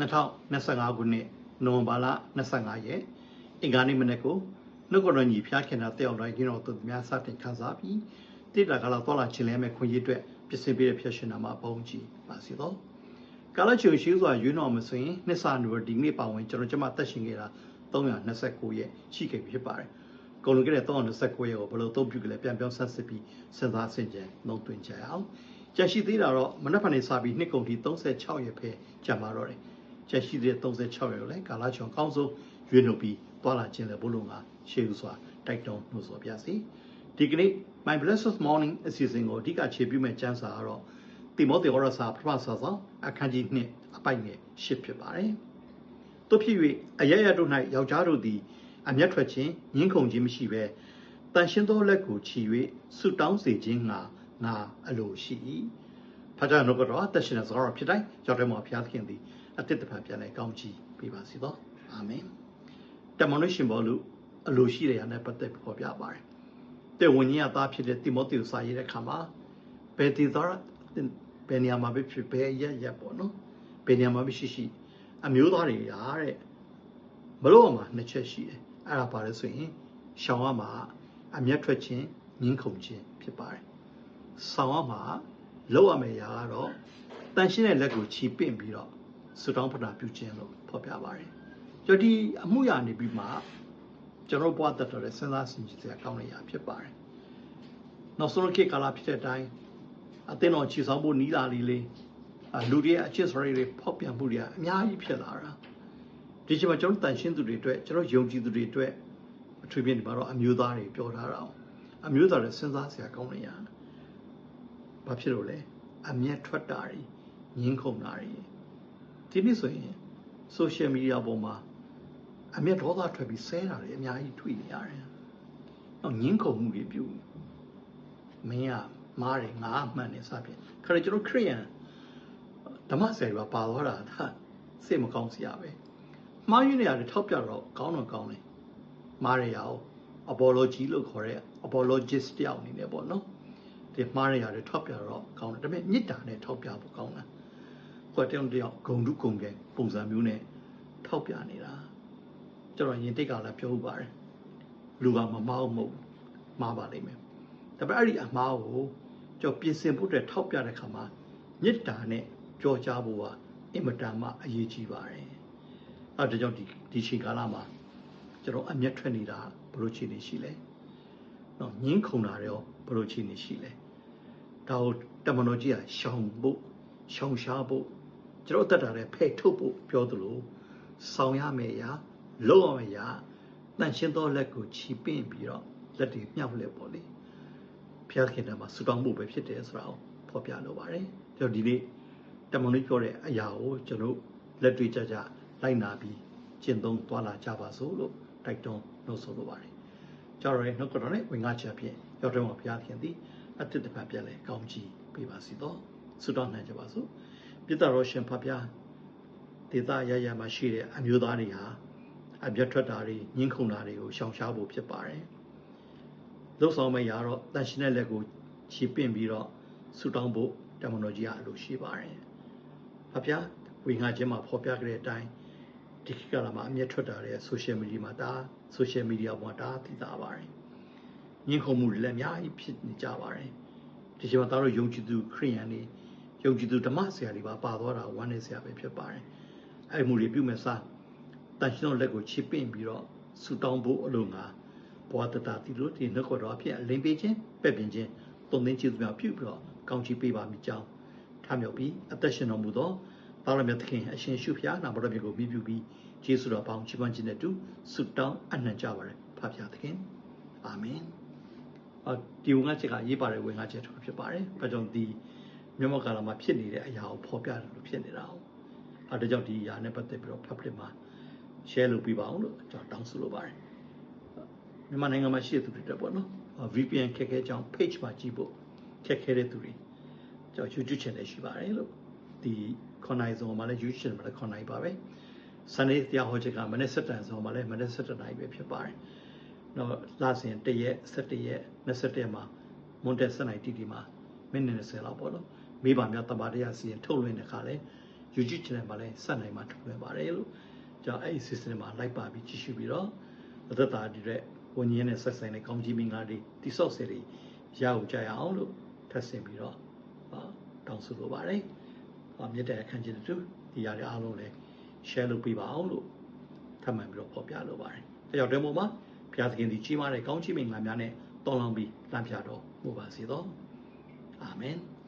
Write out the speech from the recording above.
2025ခုနှစ်နိုဝင်ဘာလ25ရက်အင်္ဂါနေ့မနေ့ကိုနှုတ်ကတော်ညီဖျားခင်တာတယောက်တိုင်းကျွန်တော်တို့များစတင်ခန်းစားပြီးတိတာကလာတော်လာချင်လဲမဲ့ခွင့်ရအတွက်ပြင်ဆင်ပေးတဲ့ဖြစ်ရှင်နာမှာပုံကြည့်ပါစီတော့ကာလချုံရှိစွာရွေးတော်မဆိုရင်နှစ်ဆနူဒီနေ့ပါဝင်ကျွန်တော်ကျမတက်ရှင်ခဲ့တာ329ရက်ရှိခဲ့ပြီဖြစ်ပါတယ်ကုန်လုံးကတဲ့329ရက်ကိုဘယ်လိုသုံးပြုကြလဲပြန်ပြောင်းဆက်စစ်ပြီးစဉ်းစားဆင်ခြင်နှုတ်တွင်ကြအောင်ကြရှိသေးတာတော့မနက်ဖြန်နေစပြီးနှစ်ကုန်ထိ36ရက်ပဲကြာမှာတော့တယ် ကြရှိသေးတဲ့36ရက်ကိုလည်းကာလချုံကောင်းဆုံးရွေးနှုတ်ပြီးတွာလာခြင်းလည်းဘုလုံးကရှေ့ဥစွာတိုက်တွန်းနှုတ်ဆော်ပြစီဒီကနေ့ My Blessed Morning အစီအစဉ်ကိုအဓိကခြေပြုမဲ့ကျမ်းစာကတော့တိမောသေဩရစာပထမစာဆောင်အခန်းကြီး2အပိုက်ငယ်10ဖြစ်ပါတယ်။တို့ဖြစ်၍အရရတို့၌ယောက်ျားတို့သည်အမျက်ထွက်ခြင်းညှင်းခုန်ခြင်းမရှိဘဲတန်ရှင်းသောလက်ကိုချီ၍ဆုတောင်းစေခြင်းငါငါအလိုရှိ၏။ ဖခင်တို့ကတော့တရှင်စကားဖြစ်တိုင်းကြောက်တယ်မှာဖျားခင်သည်အတိတ်တဖန်ပြန်လဲကောင်းချီးပေးပါစေသော။အာမင်။တမန်တော်ရှင်ဘောလူအလိုရှိတဲ့ရနဲ့ပတ်သက်ဖော်ပြပါတယ်။တဲ့ဝိညာဉ်သားဖြစ်တဲ့တိမောသေစာရေးတဲ့ခါမှာဘယ်တည်သောဘယ်နေရာမှာပဲဖြစ်ဘယ်ရက်ရက်ပေါ့နော်ဘယ်နေရာမှာပဲရှိရှိအမျိုးသားတွေရာတဲ့မလို့မှာနှစ်ချက်ရှိတယ်အဲ့ဒါပါလဲဆိုရင်ရှောင်းရမှာအမျက်ထွက်ခြင်းငင်းခုန်ခြင်းဖြစ်ပါတယ်ဆောင်းရမှာ လောက်ရမယ့်ຢာကတော့တန်ရှင်းတဲ့လက်ကိုခြီးပင့်ပြီးတော့ဆူတောင်းပတာပြုခြင်းလို့ဖော်ပြပါတယ်ကြဒီအမှုရနေပြီးမှကျွန်တော်ဘဝတတ်တော်တဲ့စဉ်းစားဆင်ခြင်စရာကောင်းတဲ့ຢာဖြစ်ပါတယ်နောက်ဆုံးခေတ်ကာလဖြစ်တဲ့အတိုင်းအသင်းတော်ခြေဆောင်ဖို့နီးလာလေးလေးလူတွေရဲ့အချစ်စရိတွေဖောက်ပြန်မှုတွေအများကြီးဖြစ်လာတာဒီချိန်မှာကျွန်တော်တန်ရှင်းသူတွေအတွက်ကျွန်တော်ယုံကြည်သူတွေအတွက်အထူးဖြင့်ဒီမှာတော့အမျိုးသားတွေပြောထားတာအမျိုးသားတွေစဉ်းစားစရာကောင်းနေရ ဘာဖြစ်လို့လဲအမျက်ထွက်တာတွေငင်းခုန်တာတွေဒီနေ့ဆိုရင် social media ပေါ်မှာအမျက်ဒေါသထွက်ပြီးဆဲတာတွေအများကြီးတွေ့နေရတယ်။တော့ငင်းခုန်မှုတွေပြုမင်းကမားတယ်ငါမှန်တယ်စဖြင့်ခါရကျွန်တော်ခရိယန်ဓမ္မဆယ်ပါပါသွားတာဒါစိတ်မကောင်းစရာပဲမှားယွင်းနေရတယ်ထောက်ပြတော့ကောင်းတော့ကောင်းတယ်မားရရအောင် apology လို့ခေါ်တဲ့ apologist တယောက်အနေနဲ့ပေါ့နော် ဒီမှားရရတယ်ထောက်ပြတော့ကောင်းတယ်ဒါပေမဲ့မြစ်တာနဲ့ထောက်ပြဖို့ကောင်းတယ်ဟိုတယောက်တယောက်ဂုံတုဂုံကဲပုံစံမျိုးနဲ့ထောက်ပြနေတာကျွန်တော်ရင်တိတ်ကလည်းပြောဥပါတယ်လူကမမားမဟုတ်မှားပါလိမ့်မယ်ဒါပေမဲ့အဲ့ဒီအမှားကိုကြောပြင်ဆင်ဖို့အတွက်ထောက်ပြတဲ့ခါမှာမေတ္တာနဲ့ကြောကြားဖို့ကအင်မတန်မှအရေးကြီးပါတယ်။အဲဒါကြောင့်ဒီဒီချိန်ကာလမှာကျွန်တော်အမျက်ထွက်နေတာဘယ်လိုခြေနေရှိလဲ။ နော်ငင်းခုန်တာရောဘယ်လိုခြေနေရှိလဲ။ဒါကိုတမန်တော်ကြီးကရှောင်ဖို့ရှောင်ရှားဖို့ကျွန်တော်တက်တာလည်းဖဲ့ထုတ်ဖို့ပြောသလိုဆောင်ရမယ်ရာလုံးရမယ်ရာတန်ရှင်းသောလက်ကိုချီပင့်ပြီးတော့လက်တွေမြောက်လက်ပေါ့လေ။ဘုရားခင်တမှာဆူတောင်းဖို့ပဲဖြစ်တယ်ဆိုတာကိုဖော်ပြလိုပါတယ်ကျွန်တော်ဒီနေ့တမန်လေးပြောတဲ့အရာကိုကျွန်တော်လက်တွေ့ကြကြလိုက်နာပြီးကျင့်သုံးသွားလာကြပါစို့လို့တိုက်တွန်းနှုတ်ဆိုလိုပါတယ် ကြောက်ရဲနှုတ်ကတော့လည်းဝင်ငါချက်ဖြင့်ရောက်တော့ဘုရားခင်သည်အတ္တတပံပြက်လဲကောင်းချီးပေးပါစီတော့ဆူတောင်းနိုင်ကြပါစို့ပြတတော်ရှင်ဖဖျားဒေသရရမှာရှိတဲ့အမျိုးသားတွေဟာအပြတ်ထွက်တာတွေညှင်းခုန်တာတွေကိုရှောင်ရှားဖို့ဖြစ်ပါတယ်လှုပ်ဆောင်မဲ့ရတော့တန်ရှင်တဲ့လက်ကိုခြေပင့်ပြီးတော့ဆူတောင်းဖို့တမန်တော်ကြီးကအလိုရှိပါတယ်။ဖဖျားဝေငါချင်းမှာဖော်ပြကြတဲ့အတိုင်း ဒီခေတ်ကလာမှာအမျက်ထွက်တာတဲ့ social media မှာဒါ social media ပေါ်ဒါသိတာပါတယ်။ညှင်းခုန်မှုတွေလည်းအများကြီးဖြစ်နေကြပါတယ်။ဒီချိန်မှာသားတို့ယုံကြည်သူခရိယန်တွေယုံကြည်သူဓမ္မဆရာတွေပါပါသွားတာဝမ်းနေဆရာပဲဖြစ်ပါတယ်။အဲ့မှုတွေပြုမဲ့စားတန်ရှင်တော်လက်ကိုချစ်ပင့်ပြီးတော့ဆူတောင်းဖို့အလိုငါဘဝတတတိလို့ဒီနှုတ်ခေါ်တော်အဖြစ်အလိမ်ပေးခြင်းပဲ့ပြင်ခြင်းသုံးသိန်းကျေးဇူးများပြုပြီးတော့ကောင်းချီးပေးပါမိကြောင်းထားမြောက်ပြီးအသက်ရှင်တော်မူသော သာရမြတ်သခင်အရှင်ရှုဖျားနာမတော်မြတ်ကိုမြည်ပြုပြီးကျေးဇူးတော်ပေါင်းချီးမွမ်းခြင်းနဲ့တူဆုတောင်းအနံ့ကြပါရယ်ဖဖျားသခင်အာမင်အော်ဒီဝင်ငါချက်ကရေးပါတဲ့ဝင်ငါချက်တစ်ဖြစ်ပါတယ်။ဘာကြောင့်ဒီမြန်မာကာလမှာဖြစ်နေတဲ့အရာကိုဖော်ပြတယ်လို့ဖြစ်နေတာ။အဲဒါကြောင့်ဒီအရာနဲ့ပတ်သက်ပြီးတော့ public မှာ share လုပ်ပြပါအောင်လို့ကျွန်တော်တောင်းဆိုလိုပါတယ်။မြန်မာနိုင်ငံမှာရှိတဲ့သူတွေတက်ပေါ့နော် VPN ခက်ခဲကြောင်း page မှာကြည့်ဖို့ခက်ခဲတဲ့သူတွေကျွန်တော် YouTube channel ရှိပါတယ်လို့ဒီ ခွန်နိုင်ဆုံးမှာလည်း YouTube channel မှာလည်းခွန်နိုင်ပါပဲ Sunday တရားဟောချက်ကမနေ့7တန်ဆုံးမှာလည်းမနေ့7နိုင်ပဲဖြစ်ပါတယ်တော့လာစဉ်တရက်7ရက်21ရက်မှာမွန်တက်7နိုင်တီတီမှာမိနစ်20လောက်ပေါ့နော်မိဘများတပါတရားစီရင်ထုတ်လွှင့်တဲ့ခါလဲ YouTube channel မှာလည်းဆက်နိုင်မှာထုတ်လွှင့်ပါတယ်လို့ကြောင့်အဲ့ဒီ system မှာလိုက်ပါပြီးကြည့်ရှုပြီးတော့အသက်တာဒီတဲ့ဝิญဉ်နဲ့ဆက်ဆိုင်တဲ့ကောင်းကြီးမင်္ဂလာတွေတိဆောက်စေတွေရအောင်ကြရအောင်လို့ထပ်ဆင့်ပြီးတော့ဟာတောင်းဆိုလိုပါတယ်။ဟာ မြတ်တဲ့အခန်းကြီးတူဒီຢာတွေအားလုံးလည်း share လုပ်ပေးပါအောင်လို့ထပ်မံပြီးတော့ဖော်ပြလိုပါတယ်။အဲကြောင့်ဒီပုံမှာဘုရားသခင်ဒီကြီးမားတဲ့ကောင်းချီးမင်္ဂလာများနဲ့တောင်းလောင်းပြီးလမ်းပြတော်မူပါစေသော။အာမင်။